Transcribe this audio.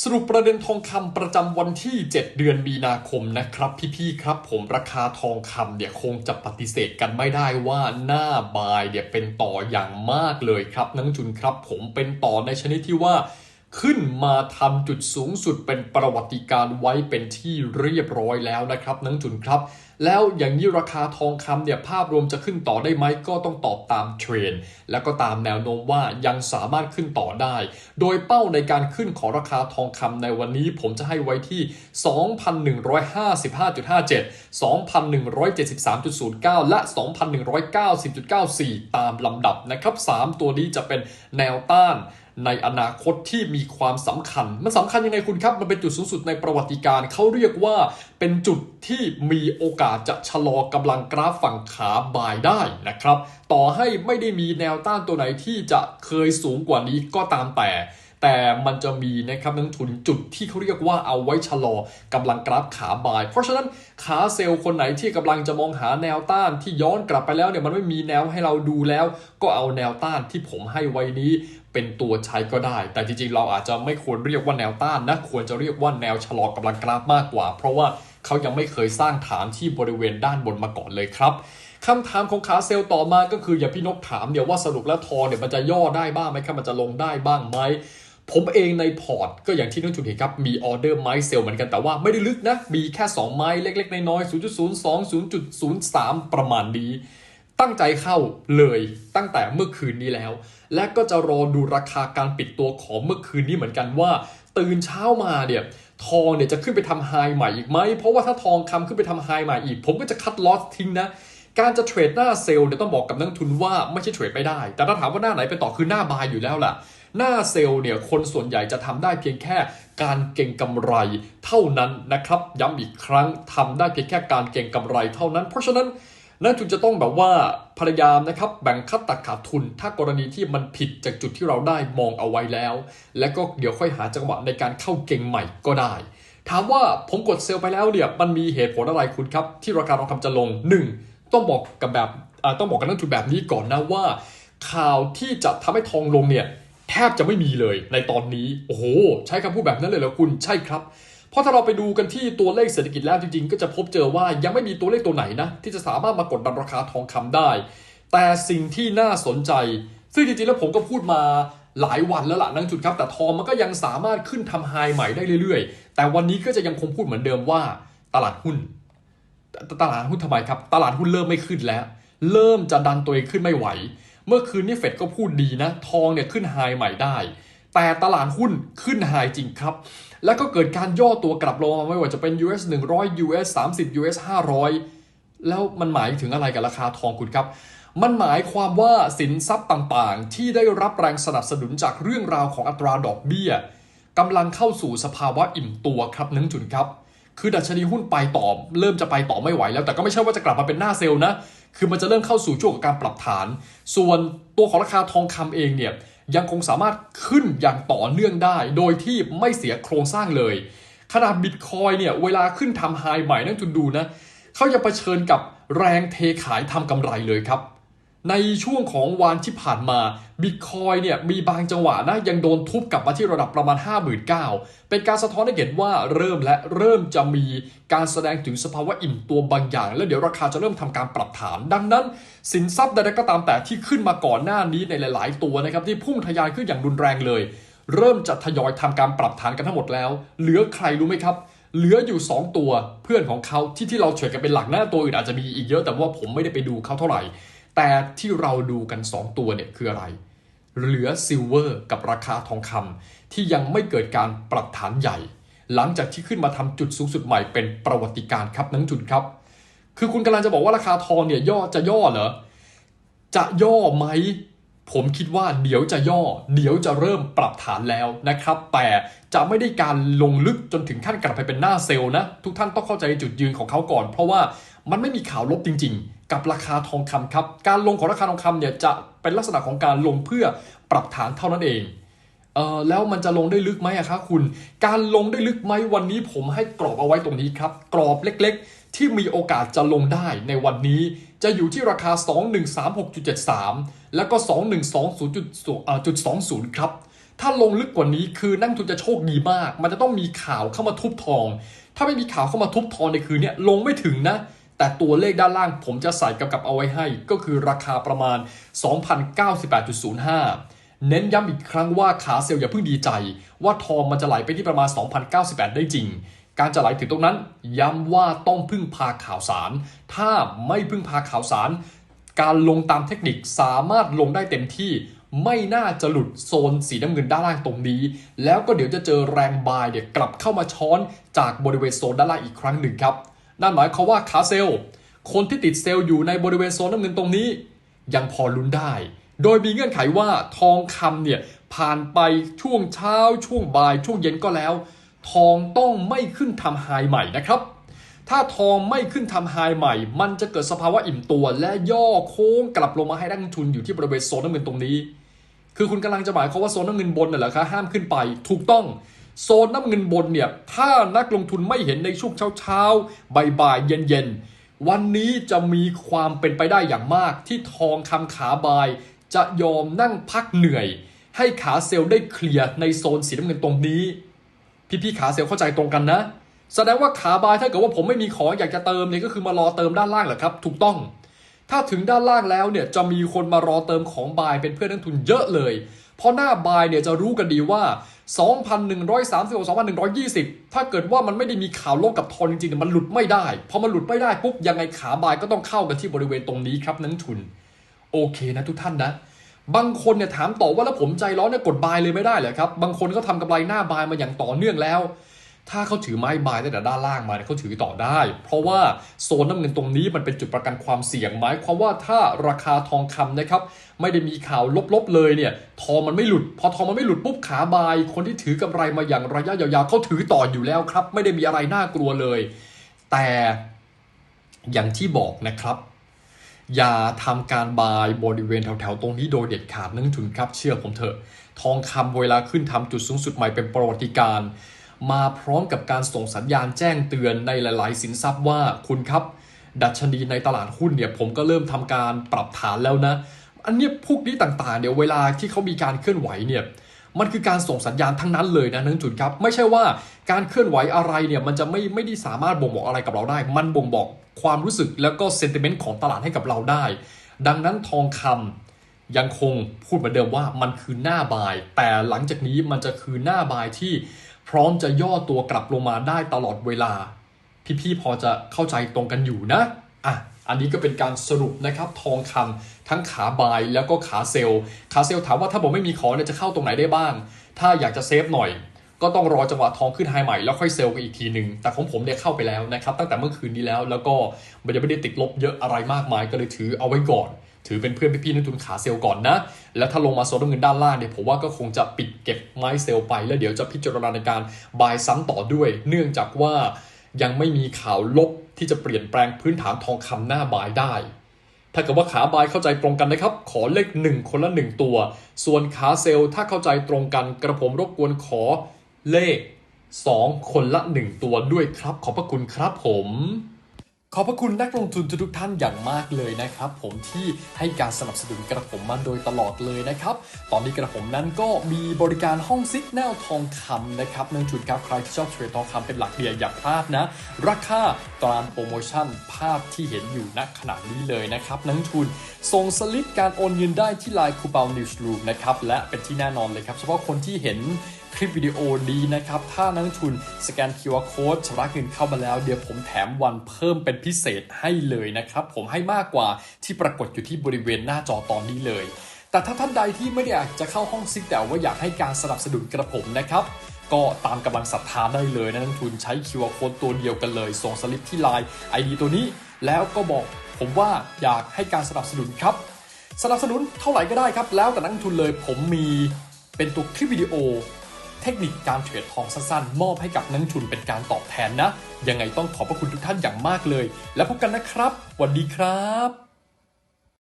สรุปประเด็นทองคำประจำวันที่ 7 เดือนมีนาคมนะครับ พี่ๆครับ ผมราคาทองคำเนี่ยคงจะปฏิเสธกันไม่ได้ว่าหน้าบายเนี่ยเป็นต่ออย่างมากเลยครับนังจุนครับ ผมเป็นต่อในชนิดที่ว่า ขึ้นมาทำจุดสูงสุดเป็นประวัติการไว้เป็นที่เรียบร้อยแล้วนะครับนักลงทุนครับ แล้วอย่างนี้ราคาทองคำเนี่ยภาพรวมจะขึ้นต่อได้ไหมก็ต้องตอบตามเทรนแล้วก็ตามแนวโน้มว่ายังสามารถขึ้นต่อได้ โดยเป้าในการขึ้นของราคาทองคำในวันนี้ผมจะให้ไว้ที่ 2,155.57 2,173.09 และ 2,190.94 ตามลำดับนะครับ 3 ตัวนี้จะเป็นแนวต้าน ในอนาคตที่มีความสำคัญ มันสำคัญยังไงคุณครับ มันเป็นจุดสูงสุดในประวัติการเขาเรียกว่าเป็นจุดที่มีโอกาสจะชะลอกำลังกราฟฝั่งขาบายได้นะครับ ต่อให้ไม่ได้มีแนวต้านตัวไหนที่จะเคยสูงกว่านี้ก็ตามแต่แต่มันจะมีนะครับนักทุนจุดที่เขาเรียกว่าเอาไว้ชะลอกำลังกราฟขาบาย เพราะฉะนั้นขาเซลล์คนไหนที่กำลังจะมองหาแนวต้านที่ย้อนกลับไปแล้วเนี่ยมันไม่มีแนวให้เราดูแล้ว ก็เอาแนวต้านที่ผมให้ไว้นี้ เป็นตัวใช้ก็ได้ แต่จริงๆ เราอาจจะไม่ควรเรียกว่าแนวต้านนะ ควรจะเรียกว่าแนวชะลอกำลังกราฟมากกว่า เพราะว่าเขายังไม่เคยสร้างฐานที่บริเวณด้านบนมาก่อนเลยครับคำถามของขาเซลต่อมาก็คืออย่าพี่นกถามเดี๋ยวว่าสรุปแล้วทอเนี่ยมันจะย่อได้บ้างไหมครับมันจะลงได้บ้างไหมผมเองในพอร์ตก็อย่างที่นักทุนเห็นครับมีออเดอร์ไม้เซลเหมือนกันแต่ว่าไม่ได้ลึกนะ มีแค่ 2 ไม้เล็กๆ น้อยๆ0.02 0.03 ประมาณนี้ ตั้งใจเข้าเลยตั้งแต่เมื่อคืนนี้แล้ว และก็จะรอดูราคาการปิดตัวของเมื่อคืนนี้เหมือนกันว่า ตื่นเช้ามาเนี่ยทองเนี่ยจะขึ้นไปทำไฮใหม่อีกไหม เพราะว่าถ้าทองคำขึ้นไปทำไฮใหม่อีก ผมก็จะคัดลอสทิ้งนะ การจะเทรดหน้าเซลล์เนี่ยต้องบอกกับนักทุนว่าไม่ใช่เทรดไม่ได้ แต่ถ้าถามว่าหน้าไหนไปต่อคือหน้าบายอยู่แล้วล่ะ หน้าเซลล์เนี่ยคนส่วนใหญ่จะทำได้เพียงแค่การเก็งกำไรเท่านั้นนะครับ ย้ำอีกครั้งทำได้เพียงแค่การเก็งกำไรเท่านั้น เพราะฉะนั้น นักทุนจะต้องแบบว่าพยายามนะครับแบ่งคัดตัดขาดทุน ถ้ากรณีที่มันผิดจากจุดที่เราได้มองเอาไว้แล้ว และก็เดี๋ยวค่อยหาจังหวะในการเข้าเก็งใหม่ก็ได้ ถามว่าผมกดเซลล์ไปแล้วเนี่ยมันมีเหตุผลอะไรคุณครับ ที่ราคาทองคำจะลง 1. ต้องบอกกับแบบต้องบอกกับนักทุนแบบนี้ก่อนนะว่า ข่าวที่จะทำให้ทองลงเนี่ยแทบจะไม่มีเลยในตอนนี้ โอ้โห ใช้คำพูดแบบนั้นเลยเหรอคุณใช่ครับ เพราะถ้าเราไปดูกันที่ตัวเลขเศรษฐกิจแล้วจริงๆ ก็จะพบเจอว่ายังไม่มีตัวเลขตัวไหนนะ ที่จะสามารถมากดดันราคาทองคำได้ แต่สิ่งที่น่าสนใจ ซึ่งจริงๆแล้วผมก็พูดมาหลายวันแล้วล่ะนักจุดครับ แต่ทองมันก็ยังสามารถขึ้นทำไฮใหม่ได้เรื่อยๆ แต่วันนี้ก็จะยังคงพูดเหมือนเดิมว่า ตลาดหุ้นตตลาดหุ้นทำไมครับ ตลาดหุ้นเริ่มไม่ขึ้นแล้ว เริ่มจะดันตัวเองขึ้นไม่ไหว เมื่อคืนนี้เฟดก็พูดดีนะ ทองเนี่ยขึ้นไฮใหม่ได้ แต่ตลาดหุ้นขึ้นไฮจริงครับ แล้วก็เกิดการย่อตัวกลับลงมาไม่ว่าจะเป็น US 100 US 30 US 500 แล้วมันหมายถึงอะไรกับราคาทองคุณครับ มันหมายความว่าสินทรัพย์ต่างๆ ที่ได้รับแรงสนับสนุนจากเรื่องราวของอัตราดอกเบี้ยกำลังเข้าสู่สภาวะอิ่มตัวครับนักจุนครับ คือดัชนีหุ้นไปต่อเริ่มจะไปต่อไม่ไหวแล้วแต่ก็ไม่ใช่ว่าจะกลับมาเป็นหน้าเซลล์นะ คือมันจะเริ่มเข้าสู่ช่วงของการปรับฐาน ส่วนตัวของราคาทองคำเองเนี่ย ยังคงสามารถขึ้นอย่างต่อเนื่องได้ โดยที่ไม่เสียโครงสร้างเลยขนาดบิตคอยเนี่ยเวลาขึ้นทำไฮใหม่นั่นจุดดูนะเขายังเผชิญกับแรงเทขายทำกำไรเลยครับ ในช่วงของวันที่ผ่านมาบิตคอยเนี่ยมีบางจังหวะนะยังโดนทุบกลับมาที่ระดับประมาณ 59,000 เป็นการสะท้อนให้เห็นว่าเริ่มและเริ่มจะมีการแสดงถึงสภาวะอิ่มตัวบางอย่าง แล้วเดี๋ยวราคาจะเริ่มทำการปรับฐาน ดังนั้น สินทรัพย์ใดๆก็ตามแต่ที่ขึ้นมาก่อนหน้านี้ในหลาย ๆ ตัวนะครับที่พุ่งทะยานขึ้นอย่างรุนแรงเลย เริ่มจะทยอยทำการปรับฐานกันทั้งหมดแล้ว เหลือใครรู้ไหมครับเหลืออยู่ 2 ตัวเพื่อนของเขาที่ที่เราเทรดกันเป็นหลักหน้าตัวอื่นอาจจะมีอีกเยอะแต่ว่าผมไม่ได้ไปดูเขาเท่าไหร่ แต่ที่เราดูกัน 2 ตัวเนี่ยคืออะไร เหลือซิลเวอร์กับราคาทองคำที่ยังไม่เกิดการปรับฐานใหญ่ หลังจากที่ขึ้นมาทำจุดสูงสุดใหม่เป็นประวัติการครับนังจุดครับ คือคุณกำลังจะบอกว่าราคาทองเนี่ยย่อจะย่อเหรอจะย่อไหม ผมคิดว่าเดี๋ยวจะย่อ เดี๋ยวจะเริ่มปรับฐานแล้วนะครับ แต่จะไม่ได้การลงลึกจนถึงขั้นกลับไปเป็นหน้าเซลล์นะ ทุกท่านต้องเข้าใจจุดยืนของเขาก่อน เพราะว่ามันไม่มีข่าวลบจริง ๆ กับราคาทองคำครับ การลงของราคาทองคำเนี่ยจะเป็นลักษณะของการลงเพื่อปรับฐานเท่านั้นเองเออแล้วมันจะลงได้ลึกไหมอะคะคุณ การลงได้ลึกไหมวันนี้ผมให้กรอบเอาไว้ตรงนี้ครับ กรอบเล็กๆ ที่มีโอกาสจะลงได้ในวันนี้ จะอยู่ที่ราคา 2136.73 แล้วก็ 2120.20 ครับ ถ้าลงลึกกว่านี้คือนักลงทุนจะโชคดีมาก มันจะต้องมีข่าวเข้ามาทุบทอง ถ้าไม่มีข่าวเข้ามาทุบทองในคืนนี้ลงไม่ถึงนะ แต่ตัวเลขด้านล่างผมจะใส่กกับเอาไว้ให้ ก็คือราคาประมาณ 2,098.05 เน้นย้ำอีกครั้งว่าขาเซลล์อย่าเพิ่งดีใจ ว่าทองมันจะไหลไปที่ประมาณ 2,098 ได้จริง การจะไหลถึงตรงนั้น ย้ำว่าต้องพึ่งพาข่าวสาร ถ้าไม่พึ่งพาข่าวสาร การลงตามเทคนิคสามารถลงได้เต็มที่ ไม่น่าจะหลุดโซนสีน้ำเงินด้านล่างตรงนี้ แล้วก็เดี๋ยวจะเจอแรงบายเนี่ยกลับเข้ามาช้อนจากบริเวณโซนด้านล่างอีกครั้งหนึ่งครับ นั่นหมายความว่าขาเซลล์คนที่ติดเซลล์อยู่ในบริเวณโซนน้ำเงินตรงนี้ ยังพอลุ้นได้ โดยมีเงื่อนไขว่าทองคำเนี่ยผ่านไปช่วงเช้าช่วงบ่ายช่วงเย็นก็แล้ว ทองต้องไม่ขึ้นทำไฮใหม่นะครับ ถ้าทองไม่ขึ้นทำไฮใหม่ มันจะเกิดสภาวะอิ่มตัว และย่อโค้งกลับลงมาให้นักลงทุนอยู่ที่บริเวณโซนน้ำเงินตรงนี้ คือคุณกำลังจะหมายความว่าโซนน้ำเงินบนน่ะเหรอคะห้ามขึ้นไป ถูกต้องโซนน้ำเงินบนเนี่ยถ้านักลงทุนไม่เห็นในช่วงเช้าเช้าๆบ่ายๆเย็นเย็นๆ วันนี้จะมีความเป็นไปได้อย่างมาก ที่ทองคำขาบาย จะยอมนั่งพักเหนื่อย ให้ขาเซลล์ได้เคลียร์ในโซนสีน้ำเงินตรงนี้ พี่ๆขาเซลเข้าใจตรงกันนะ แสดงว่าขาบายถ้าเกิดว่าผมไม่มีของอยากจะเติมเนี่ยก็คือมารอเติมด้านล่างเหรอครับ ถูกต้อง ถ้าถึงด้านล่างแล้วเนี่ยจะมีคนมารอเติมของบายเป็นเพื่อนนักทุนเยอะเลย เพราะหน้าบายเนี่ยจะรู้กันดีว่า 2,130 2,120 ถ้าเกิดว่ามันไม่ได้มีข่าวลบกับทอนจริงๆเนี่ยมันหลุดไม่ได้พอมันหลุดไม่ได้ปุ๊บยังไงขาบายก็ต้องเข้ากันที่บริเวณตรงนี้ครับนักทุน โอเคนะทุกท่านนะ บางคนเนี่ยถามต่อว่าแล้วผมใจร้อนเนี่ยกดบายเลยไม่ได้เหรอครับ บางคนก็ทำกำไรหน้าบายมาอย่างต่อเนื่องแล้ว ถ้าเขาถือไม้บายตั้งแต่ด้านล่างมาเนี่ยเขาถือต่อได้ เพราะว่าโซนน้ำเงินตรงนี้มันเป็นจุดประกันความเสี่ยงหมายความว่าถ้าราคาทองคำนะครับไม่ได้มีข่าวลบๆเลยเนี่ยทองมันไม่หลุด พอทองมันไม่หลุดปุ๊บขาบาย คนที่ถือกำไรมาอย่างระยะยาวๆเขาถือต่ออยู่แล้วครับ ไม่ได้มีอะไรน่ากลัวเลย แต่อย่างที่บอกนะครับ อย่าทำการบายบริเวณแถวๆตรงนี้โดยเด็ดขาดนั่นทุนครับเชื่อผมเถอะ ทองคำเวลาขึ้นทำจุดสูงสุดใหม่เป็นประวัติการ มาพร้อมกับการส่งสัญญาณแจ้งเตือนในหลายๆ สินทรัพย์ว่าคุณครับ ดัชนีในตลาดหุ้นเนี่ยผมก็เริ่มทำการปรับฐานแล้วนะ อันนี้พวกนี้ต่างๆเนี่ยวเวลาที่เขามีการเคลื่อนไหวเนี่ย มันคือการส่งสัญญาณทั้งนั้นเลยนะนักลงทุนครับไม่ใช่ว่าการเคลื่อนไหวอะไรเนี่ยมันจะไม่ไม่ได้สามารถบ่งบอกอะไรกับเราได้ มันบ่งบอกความรู้สึกแล้วก็เซนติเมนต์ของตลาดให้กับเราได้ ดังนั้นทองคำยังคงพูดเหมือนเดิมว่ามันคือหน้าบาย แต่หลังจากนี้มันจะคือหน้าบายที่พร้อมจะย่อตัวกลับลงมาได้ตลอดเวลา พี่ๆพอจะเข้าใจตรงกันอยู่นะ อะอันนี้ก็เป็นการสรุปนะครับทองคำทั้งขาบายแล้วก็ขาเซลล์ขาเซลล์ถามว่าถ้าผมไม่มีของเนี่ยจะเข้าตรงไหนได้บ้าง ถ้าอยากจะเซฟหน่อย ก็ต้องรอจังหวะทองขึ้นไฮใหม่แล้วค่อยเซลล์กันอีกทีหนึ่งแต่ของผมเนี่ยเข้าไปแล้วนะครับตั้งแต่เมื่อคืนนี้แล้วแล้วก็มันยังไม่ได้ติดลบเยอะอะไรมากมายก็เลยถือเอาไว้ก่อน ถือเป็นเพื่อนพี่ๆนักทุนขาเซลล์ก่อนนะ แล้วถ้าลงมาโซนน้ำเงินด้านล่างเนี่ยผมว่าก็คงจะปิดเก็บไม้เซลล์ไป แล้วเดี๋ยวจะพิจารณาในการบายซ้ำต่อด้วย เนื่องจากว่ายังไม่มีข่าวลบ ที่จะเปลี่ยนแปลงพื้นฐานทองคำหน้าบายได้ ถ้าเกิดว่าขาบายเข้าใจตรงกันนะครับ ขอเลขหนึ่งคนละหนึ่งตัว ส่วนขาเซลล์ถ้าเข้าใจตรงกันกระผมรบกวนขอเลข 2 คนละ 1 ตัวด้วยครับ ขอบพระคุณครับผม ขอบพระคุณนักลงทุนทุกท่านอย่างมากเลยนะครับ ผมที่ให้การสนับสนุนกระผมมาโดยตลอดเลยนะครับ ตอนนี้กระผมนั้นก็มีบริการห้องซิกแนลทองคำนะครับนักลงทุนครับใครที่ชอบเทรดทองคำเป็นหลักเดียอย่าพลาดนะ ราคาตามโปรโมชั่นภาพที่เห็นอยู่ณขณะนี้เลยนะครับนักลงทุนส่งสลิปการโอนเงินได้ที่ไลน์คูเปานิวส์รูมนะครับและเป็นที่แน่นอนเลยครับเฉพาะคนที่เห็น คลิปวิดีโอนี้นะครับ ถ้านักลงทุนสแกน QR Code ชำระเงินเข้ามาแล้ว เดี๋ยวผมแถมวันเพิ่มเป็นพิเศษให้เลยนะครับ ผมให้มากกว่าที่ปรากฏอยู่ที่บริเวณหน้าจอตอนนี้เลย แต่ถ้าท่านใดที่ไม่ได้อยากจะเข้าห้องซิกแต่ว่าอยากให้การสนับสนุนกระผมนะครับก็ตามกำลังศรัทธาได้เลยนะนักทุนใช้ QR Code ตัวเดียวกันเลย ส่งสลิปที่ไลน์ ID ตัวนี้ แล้วก็บอกผมว่าอยากให้การสนับสนุนครับ สนับสนุนเท่าไหร่ก็ได้ครับ แล้วแต่นักทุนเลยผมมีเป็นตัวคลิปวิดีโอ เทคนิคการเทรดทองสั้นๆ มอบให้กับนักทุนเป็นการตอบแทนนะ ยังไงต้องขอบพระคุณทุกท่านอย่างมากเลย แล้วพบกันนะครับสวัสดีครับ